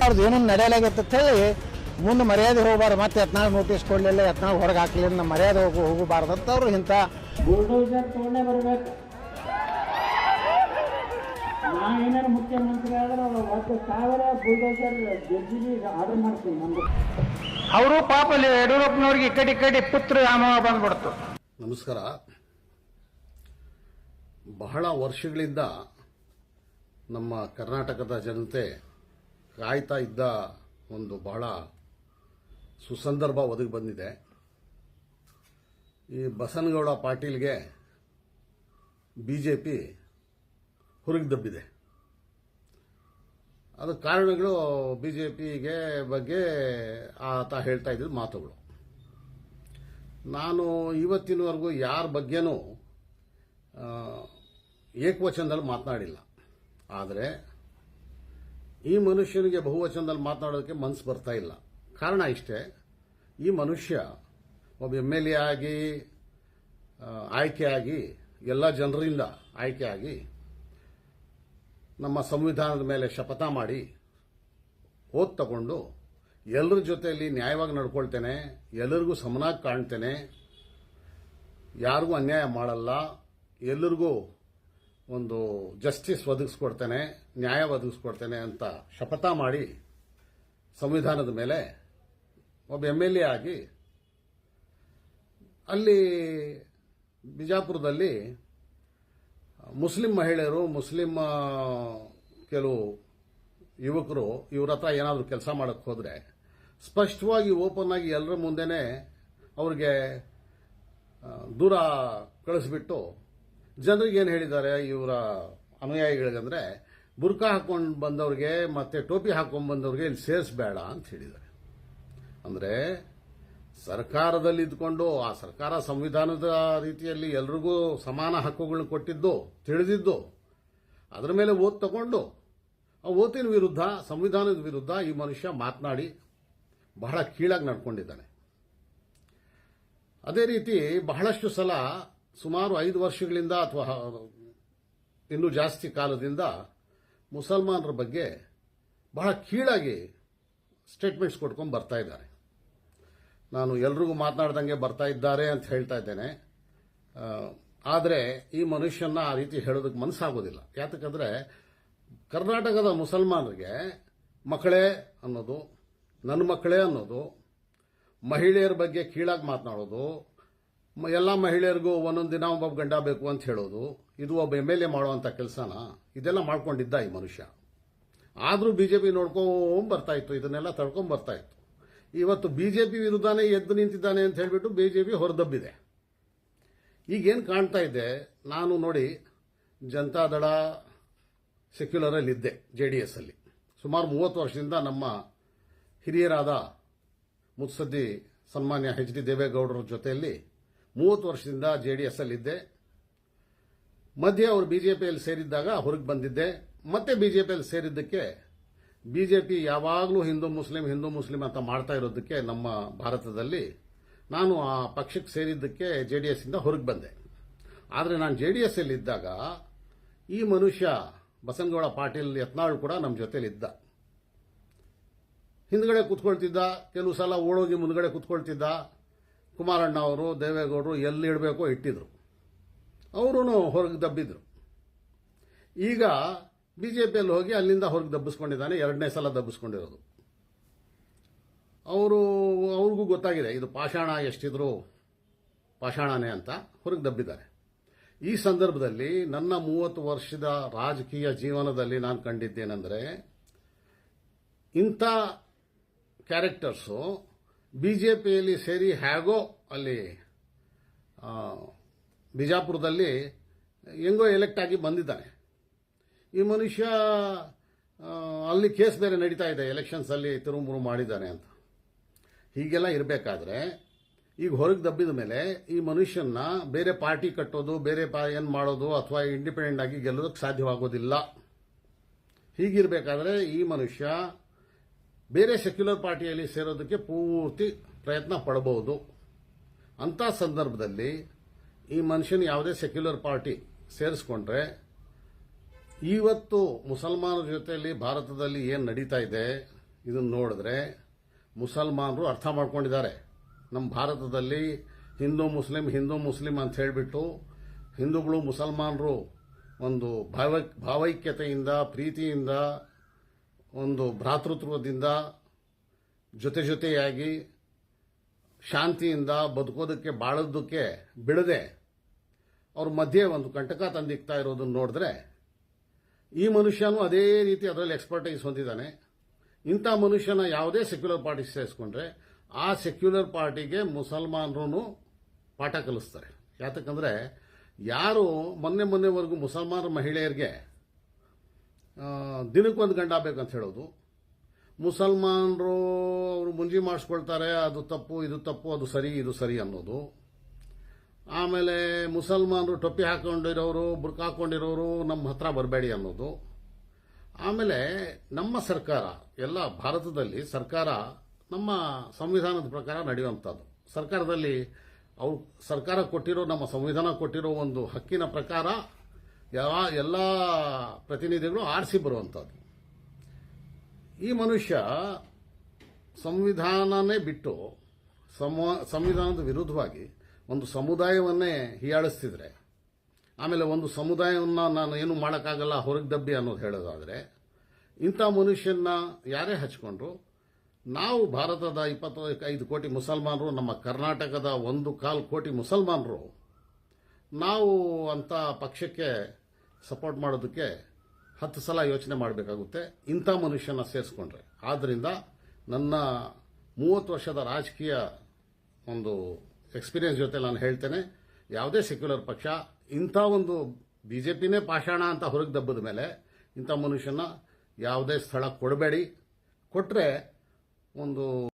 ಅವ್ರದ್ದು ಏನೂ ನಡೆಯಲಾಗತ್ತೆ ಅಂತ ಹೇಳಿ ಮುಂದೆ ಮರ್ಯಾದೆ ಹೋಗಬಾರ್ದು. ಮತ್ತೆ ಯತ್ನಾಳ್ ನೋಟಿಸ್ ಕೊಡಲಿಲ್ಲ ಯತ್ನಾಳ್ ಹೊರಗೆ ಹಾಕಲಿ ನಮ್ಮ ಮರ್ಯಾದೆ ಹೋಗು ಹೋಗಬಾರ್ದು ಅಂತ ಅವರು ಇಂಥ ಬುಲ್ಡೋಸರ್ ತೊಗೊಂಡೇ ಬರಬೇಕು. ನಾ ಏನಾರು ಮುಖ್ಯಮಂತ್ರಿ ಆದ್ರೆ ಒಂದು ಸಾವಿರ ಬುಲ್ಡೋಸರ್ ಜಡ್ಜಿಗೆ ಆರ್ಡರ್ ಮಾಡ್ತೀನಿ ನಮ್ದು. ಅವರು ಪಾಪ ಅಲ್ಲಿ ಯಡಿಯೂರಪ್ಪನವ್ರಿಗೆ ಈ ಕಡೆ ಈ ಕಡೆ ಪುತ್ರ ಅನುಭವ ಬಂದ್ಬಿಡ್ತು. ನಮಸ್ಕಾರ. ಬಹಳ ವರ್ಷಗಳಿಂದ ನಮ್ಮ ಕರ್ನಾಟಕದ ಜನತೆ ಕಾಯ್ತಾ ಇದ್ದ ಒಂದು ಬಹಳ ಸುಸಂದರ್ಭ ಒದಗಿ ಬಂದಿದೆ. ಈ ಬಸನಗೌಡ ಪಾಟೀಲ್ಗೆ ಬಿ ಜೆ ಪಿ ಹೊರಗೆ ದಬ್ಬಿದೆ. ಅದು ಕಾರಣಗಳು ಬಿ ಜೆ ಪಿಗೆ ಬಗ್ಗೆ ಆತ ಹೇಳ್ತಾ ಇದ್ದಿದ್ದು ಮಾತುಗಳು. ನಾನು ಇವತ್ತಿನವರೆಗೂ ಯಾರ ಬಗ್ಗೆನೂ ಏಕವಚನದಲ್ಲಿ ಮಾತನಾಡಿಲ್ಲ. ಆದರೆ ಈ ಮನುಷ್ಯನಿಗೆ ಬಹುವಚನದಲ್ಲಿ ಮಾತನಾಡೋದಕ್ಕೆ ಮನಸ್ಸು ಬರ್ತಾ ಇಲ್ಲ. ಕಾರಣ ಇಷ್ಟೇ, ಈ ಮನುಷ್ಯ ಒಬ್ಬ ಎಂ ಎಲ್ ಎ ಆಗಿ ಆಯ್ಕೆಯಾಗಿ ಎಲ್ಲ ಜನರಿಂದ ಆಯ್ಕೆಯಾಗಿ ನಮ್ಮ ಸಂವಿಧಾನದ ಮೇಲೆ ಶಪಥ ಮಾಡಿ ಓದ್ ತಗೊಂಡು ಎಲ್ಲರ ಜೊತೆಯಲ್ಲಿ ನ್ಯಾಯವಾಗಿ ನಡ್ಕೊಳ್ತೇನೆ, ಎಲ್ಲರಿಗೂ ಸಮನಾಗಿ ಕಾಣ್ತೇನೆ, ಯಾರಿಗೂ ಅನ್ಯಾಯ ಮಾಡಲ್ಲ, ಎಲ್ಲರಿಗೂ ಒಂದು ಜಸ್ಟಿಸ್ ಒದಗಿಸ್ಕೊಡ್ತೇನೆ, ನ್ಯಾಯ ಒದಗಿಸ್ಕೊಡ್ತೇನೆ ಅಂತ ಶಪಥ ಮಾಡಿ ಸಂವಿಧಾನದ ಮೇಲೆ ಒಬ್ಬ ಎಂ ಎಲ್ ಎ ಆಗಿ ಅಲ್ಲಿ ಬಿಜಾಪುರದಲ್ಲಿ ಮುಸ್ಲಿಂ ಮಹಿಳೆಯರು, ಮುಸ್ಲಿಂ ಕೆಲವು ಯುವಕರು ಇವ್ರ ಹತ್ರ ಏನಾದರೂ ಕೆಲಸ ಮಾಡಕ್ಕೆ ಹೋದರೆ ಸ್ಪಷ್ಟವಾಗಿ ಓಪನ್ ಆಗಿ ಎಲ್ಲರ ಮುಂದೆನೇ ಅವ್ರಿಗೆ ದೂರ ಕಳಿಸ್ಬಿಟ್ಟು ಜನರಿಗೆ ಏನು ಹೇಳಿದ್ದಾರೆ ಇವರ ಅನುಯಾಯಿಗಳಿಗಂದರೆ ಬುರ್ಕಾ ಹಾಕೊಂಡು ಬಂದವ್ರಿಗೆ ಮತ್ತೆ ಟೋಪಿ ಹಾಕೊಂಡು ಬಂದವ್ರಿಗೆ ಇಲ್ಲಿ ಸೇರಿಸಬೇಡ ಅಂತ ಹೇಳಿದ್ದಾರೆ. ಅಂದರೆ ಸರ್ಕಾರದಲ್ಲಿ ಇದ್ಕೊಂಡು, ಆ ಸರ್ಕಾರ ಸಂವಿಧಾನದ ರೀತಿಯಲ್ಲಿ ಎಲ್ರಿಗೂ ಸಮಾನ ಹಕ್ಕುಗಳನ್ನ ಕೊಟ್ಟಿದ್ದು, ತಿಳಿದಿದ್ದು, ಅದರ ಮೇಲೆ ಓದ್ ತಗೊಂಡು, ಆ ಓತಿನ ವಿರುದ್ಧ, ಸಂವಿಧಾನದ ವಿರುದ್ಧ ಈ ಮನುಷ್ಯ ಮಾತನಾಡಿ ಬಹಳ ಕೀಳಾಗಿ ನಡ್ಕೊಂಡಿದ್ದಾನೆ. ಅದೇ ರೀತಿ ಬಹಳಷ್ಟು ಸಲ, ಸುಮಾರು ಐದು ವರ್ಷಗಳಿಂದ ಅಥವಾ ಇನ್ನೂ ಜಾಸ್ತಿ ಕಾಲದಿಂದ ಮುಸಲ್ಮಾನರ ಬಗ್ಗೆ ಬಹಳ ಕೀಳಾಗಿ ಸ್ಟೇಟ್ಮೆಂಟ್ಸ್ ಕೊಟ್ಕೊಂಡು ಬರ್ತಾ ಇದ್ದಾರೆ. ನಾನು ಎಲ್ರಿಗೂ ಮಾತನಾಡ್ದಂಗೆ ಬರ್ತಾ ಇದ್ದಾರೆ ಅಂತ ಹೇಳ್ತಾ ಇದ್ದೇನೆ. ಆದರೆ ಈ ಮನುಷ್ಯನ ಆ ರೀತಿ ಹೇಳೋದಕ್ಕೆ ಮನಸ್ಸಾಗೋದಿಲ್ಲ ಯಾತಕ್ಕಂದ್ರೆ ಕರ್ನಾಟಕದ ಮುಸಲ್ಮಾನರಿಗೆ ಮಕ್ಕಳೇ ಅನ್ನೋದು ನನ್ನ ಮಕ್ಕಳೇ ಅನ್ನೋದು, ಮಹಿಳೆಯರ ಬಗ್ಗೆ ಕೀಳಾಗಿ ಮಾತನಾಡೋದು ಎಲ್ಲ ಮಹಿಳೆಯರಿಗೂ ಒಂದೊಂದು ದಿನ ಒಬ್ಬ ಗಂಡ ಬೇಕು ಅಂತ ಹೇಳೋದು, ಇದು ಒಬ್ಬ ಎಂ ಎಲ್ ಎ ಮಾಡುವಂಥ ಕೆಲಸನ? ಇದೆಲ್ಲ ಮಾಡ್ಕೊಂಡಿದ್ದ ಈ ಮನುಷ್ಯ. ಆದರೂ ಬಿಜೆಪಿ ನೋಡ್ಕೊಂಡ್ ಬರ್ತಾ ಇತ್ತು, ಇದನ್ನೆಲ್ಲ ತಡ್ಕೊಂಡ್ ಬರ್ತಾ ಇತ್ತು. ಇವತ್ತು ಬಿಜೆಪಿ ವಿರುದ್ಧನೇ ಎದ್ದು ನಿಂತಿದ್ದಾನೆ ಅಂತ ಹೇಳಿಬಿಟ್ಟು ಬಿಜೆಪಿ ಹೊರದಬ್ಬಿದೆ. ಈಗೇನು ಕಾಣ್ತಾ ಇದೆ, ನಾನು ನೋಡಿ ಜನತಾದಳ ಸೆಕ್ಯುಲರಲ್ಲಿ ಇದ್ದೆ, ಜೆ ಡಿ ಎಸ್ ಅಲ್ಲಿ. ಸುಮಾರು ಮೂವತ್ತು ವರ್ಷದಿಂದ ನಮ್ಮ ಹಿರಿಯರಾದ ಮುತ್ಸದ್ದಿ ಸನ್ಮಾನ್ಯ ಎಚ್ ಡಿ ದೇವೇಗೌಡರ ಜೊತೆಯಲ್ಲಿ ಮೂವತ್ತು ವರ್ಷದಿಂದ ಜೆ ಡಿ ಎಸ್ ಅಲ್ಲಿದ್ದೆ ಮಧ್ಯೆ ಅವರು ಬಿಜೆಪಿಯಲ್ಲಿ ಸೇರಿದ್ದಾಗ ಹೊರಗೆ ಬಂದಿದ್ದೆ. ಮತ್ತೆ ಬಿಜೆಪಿಯಲ್ಲಿ ಸೇರಿದ್ದಕ್ಕೆ ಬಿಜೆಪಿ ಯಾವಾಗಲೂ ಹಿಂದೂ ಮುಸ್ಲಿಂ ಹಿಂದೂ ಮುಸ್ಲಿಂ ಅಂತ ಮಾಡ್ತಾ ಇರೋದಕ್ಕೆ ನಮ್ಮ ಭಾರತದಲ್ಲಿ ನಾನು ಆ ಪಕ್ಷಕ್ಕೆ ಸೇರಿದ್ದಕ್ಕೆ ಜೆ ಡಿ ಎಸ್ ಇಂದ ಹೊರಗೆ ಬಂದೆ. ಆದರೆ ನಾನು ಜೆ ಡಿ ಎಸ್ ಅಲ್ಲಿ ಇದ್ದಾಗ ಈ ಮನುಷ್ಯ ಬಸನಗೌಡ ಪಾಟೀಲ್ ಯತ್ನಾಳ್ ಕೂಡ ನಮ್ಮ ಜೊತೆಲಿ ಇದ್ದ. ಹಿಂದ್ಗಡೆ ಕೂತ್ಕೊಳ್ತಿದ್ದ, ಕೆಲವು ಸಲ ಓಡೋಗಿ ಮುಂದ್ಗಡೆ ಕೂತ್ಕೊಳ್ತಿದ್ದ. ಕುಮಾರಣ್ಣ ಅವರು, ದೇವೇಗೌಡರು ಎಲ್ಲಿ ಇಡಬೇಕೋ ಇಟ್ಟಿದ್ರು. ಅವರು ಹೊರಗೆ ದಬ್ಬಿದ್ರು. ಈಗ ಬಿಜೆಪಿಯಲ್ಲಿ ಹೋಗಿ ಅಲ್ಲಿಂದ ಹೊರಗೆ ದಬ್ಬಿಸ್ಕೊಂಡಿದ್ದಾನೆ, ಎರಡನೇ ಸಲ ದಬ್ಬಿಸ್ಕೊಂಡಿರೋದು. ಅವರು, ಅವ್ರಿಗೂ ಗೊತ್ತಾಗಿದೆ, ಇದು ಪಾಷಾಣ ಎಷ್ಟಿದ್ರು, ಪಾಷಾಣನೇ ಅಂತ ಹೊರಗೆ ದಬ್ಬಿದ್ದಾರೆ. ಈ ಸಂದರ್ಭದಲ್ಲಿ ನನ್ನ ಮೂವತ್ತು ವರ್ಷದ ರಾಜಕೀಯ ಜೀವನದಲ್ಲಿ ನಾನು ಕಂಡಿದ್ದೇನೆಂದರೆ, ಇಂಥ ಕ್ಯಾರೆಕ್ಟರ್ಸು ಬಿ ಜೆ ಪಿಯಲ್ಲಿ ಸೇರಿ ಹೇಗೋ ಅಲ್ಲಿ ಬಿಜಾಪುರದಲ್ಲಿ ಹೆಂಗೋ ಎಲೆಕ್ಟ್ ಆಗಿ ಬಂದಿದ್ದಾನೆ. ಈ ಮನುಷ್ಯ ಅಲ್ಲಿ ಕೇಸ್ ಬೇರೆ ನಡೀತಾ ಇದೆ ಎಲೆಕ್ಷನ್ಸ್ ಅಲ್ಲಿ ತಿರುಮುರು ಮಾಡಿದ್ದಾನೆ ಅಂತ. ಹೀಗೆಲ್ಲ ಇರಬೇಕಾದ್ರೆ, ಈಗ ಹೊರಗೆ ದಬ್ಬಿದ ಮೇಲೆ ಈ ಮನುಷ್ಯನ ಬೇರೆ ಪಾರ್ಟಿ ಕಟ್ಟೋದು, ಬೇರೆ ಪಾ, ಏನು ಮಾಡೋದು, ಅಥವಾ ಇಂಡಿಪೆಂಡೆಂಟ್ ಆಗಿ ಗೆಲ್ಲೋದಕ್ಕೆ ಸಾಧ್ಯವಾಗೋದಿಲ್ಲ. ಹೀಗಿರಬೇಕಾದ್ರೆ ಈ ಮನುಷ್ಯ ಬೇರೆ ಸೆಕ್ಯುಲರ್ ಪಾರ್ಟಿಯಲ್ಲಿ ಸೇರೋದಕ್ಕೆ ಪೂರ್ತಿ ಪ್ರಯತ್ನ ಪಡಬಹುದು ಅಂಥ ಸಂದರ್ಭದಲ್ಲಿ ಈ ಮನುಷ್ಯನ ಯಾವುದೇ ಸೆಕ್ಯುಲರ್ ಪಾರ್ಟಿ ಸೇರಿಸ್ಕೊಂಡ್ರೆ ಇವತ್ತು ಮುಸಲ್ಮಾನರ ಜೊತೆಯಲ್ಲಿ ಭಾರತದಲ್ಲಿ ಏನು ನಡೀತಾ ಇದೆ ಇದನ್ನು ನೋಡಿದ್ರೆ ಮುಸಲ್ಮಾನರು ಅರ್ಥ ಮಾಡ್ಕೊಂಡಿದ್ದಾರೆ. ನಮ್ಮ ಭಾರತದಲ್ಲಿ ಹಿಂದೂ ಮುಸ್ಲಿಂ ಹಿಂದೂ ಮುಸ್ಲಿಂ ಅಂತ ಹೇಳಿಬಿಟ್ಟು ಹಿಂದೂಗಳು ಮುಸಲ್ಮಾನರು ಒಂದು ಭಾವ, ಭಾವೈಕ್ಯತೆಯಿಂದ, ಪ್ರೀತಿಯಿಂದ, ಒಂದು ಭ್ರಾತೃತ್ವದಿಂದ ಜೊತೆ ಜೊತೆಯಾಗಿ ಶಾಂತಿಯಿಂದ ಬದುಕೋದಕ್ಕೆ ಬಾಳೋದಕ್ಕೆ ಬಿಡದೆ ಅವ್ರ ಮಧ್ಯೆ ಒಂದು ಕಂಟಕ ತಂದಿಕ್ತಾ ಇರೋದನ್ನ ನೋಡಿದ್ರೆ ಈ ಮನುಷ್ಯನೂ ಅದೇ ರೀತಿ ಅದರಲ್ಲಿ ಎಕ್ಸ್ಪರ್ಟೈಸ್ ಹೊಂದಿದ್ದಾನೆ. ಇಂಥ ಮನುಷ್ಯನ ಯಾವುದೇ ಸೆಕ್ಯುಲರ್ ಪಾರ್ಟಿ ಸೇರಿಸ್ಕೊಂಡ್ರೆ, ಆ ಸೆಕ್ಯುಲರ್ ಪಾರ್ಟಿಗೆ ಮುಸಲ್ಮಾನರು ಪಾಠ ಕಲಿಸ್ತಾರೆ. ಯಾತಕ್ಕಂದ್ರೆ, ಯಾರು ಮೊನ್ನೆ ಮೊನ್ನೆವರೆಗೂ ಮುಸಲ್ಮಾನ ಮಹಿಳೆಯರಿಗೆ ದಿನಕ್ಕೊಂದು ಗಂಡ ಬೇಕಂತ ಹೇಳೋದು. ಮುಸಲ್ಮಾನರು ಅವರು ಮುಂಜಿ ಮಾಡಿಸ್ಕೊಳ್ತಾರೆ, ಅದು ತಪ್ಪು, ಇದು ತಪ್ಪು, ಅದು ಸರಿ, ಇದು ಸರಿ ಅನ್ನೋದು. ಆಮೇಲೆ ಮುಸಲ್ಮಾನರು ಟೊಪ್ಪಿ ಹಾಕೊಂಡಿರೋರು ಬುರ್ಕ ಹಾಕೊಂಡಿರೋರು ನಮ್ಮ ಹತ್ರ ಬರಬೇಡಿ ಅನ್ನೋದು. ಆಮೇಲೆ ನಮ್ಮ ಸರ್ಕಾರ, ಎಲ್ಲ ಭಾರತದಲ್ಲಿ ಸರ್ಕಾರ ನಮ್ಮ ಸಂವಿಧಾನದ ಪ್ರಕಾರ ನಡೆಯುವಂಥದ್ದು. ಸರ್ಕಾರದಲ್ಲಿ ಅವ್ರು ಸರ್ಕಾರ ಕೊಟ್ಟಿರೋ, ನಮ್ಮ ಸಂವಿಧಾನ ಕೊಟ್ಟಿರೋ ಒಂದು ಹಕ್ಕಿನ ಪ್ರಕಾರ ಯಾವ ಎಲ್ಲ ಪ್ರತಿನಿಧಿಗಳು ಆರಿಸಿ ಬರುವಂಥದ್ದು. ಈ ಮನುಷ್ಯ ಸಂವಿಧಾನನೇ ಬಿಟ್ಟು ಸಂವಿಧಾನದ ವಿರುದ್ಧವಾಗಿ ಒಂದು ಸಮುದಾಯವನ್ನೇ ಹೀಯಾಳಿಸ್ತಿದ್ರೆ, ಆಮೇಲೆ ಒಂದು ಸಮುದಾಯವನ್ನು ನಾನು ಏನು ಮಾಡೋಕ್ಕಾಗಲ್ಲ, ಹೊರಗೆ ದಬ್ಬಿ ಅನ್ನೋದು ಹೇಳೋದಾದರೆ, ಇಂಥ ಮನುಷ್ಯನ ಯಾರೇ ಹಚ್ಕೊಂಡ್ರು, ನಾವು ಭಾರತದ ಇಪ್ಪತ್ತೈದು ಕೋಟಿ ಮುಸಲ್ಮಾನರು, ನಮ್ಮ ಕರ್ನಾಟಕದ ಒಂದು ಕಾಲು ಕೋಟಿ ಮುಸಲ್ಮಾನರು, ನಾವು ಅಂಥ ಪಕ್ಷಕ್ಕೆ ಸಪೋರ್ಟ್ ಮಾಡೋದಕ್ಕೆ ಹತ್ತು ಸಲ ಯೋಚನೆ ಮಾಡಬೇಕಾಗುತ್ತೆ, ಇಂಥ ಮನುಷ್ಯನ ಸೇರಿಸ್ಕೊಂಡ್ರೆ. ಆದ್ದರಿಂದ ನನ್ನ ಮೂವತ್ತು ವರ್ಷದ ರಾಜಕೀಯ ಒಂದು ಎಕ್ಸ್ಪೀರಿಯನ್ಸ್ ಜೊತೆ ನಾನು ಹೇಳ್ತೇನೆ. ಯಾವುದೇ ಸೆಕ್ಯುಲರ್ ಪಕ್ಷ, ಇಂಥ ಒಂದು ಬಿಜೆಪಿನೇ ಪಾಷಾಣ ಅಂತ ಹೊರಗೆ ದಬ್ಬದ ಮೇಲೆ ಇಂಥ ಮನುಷ್ಯನ ಯಾವುದೇ ಸ್ಥಳ ಕೊಡಬೇಡಿ. ಕೊಟ್ಟರೆ ಒಂದು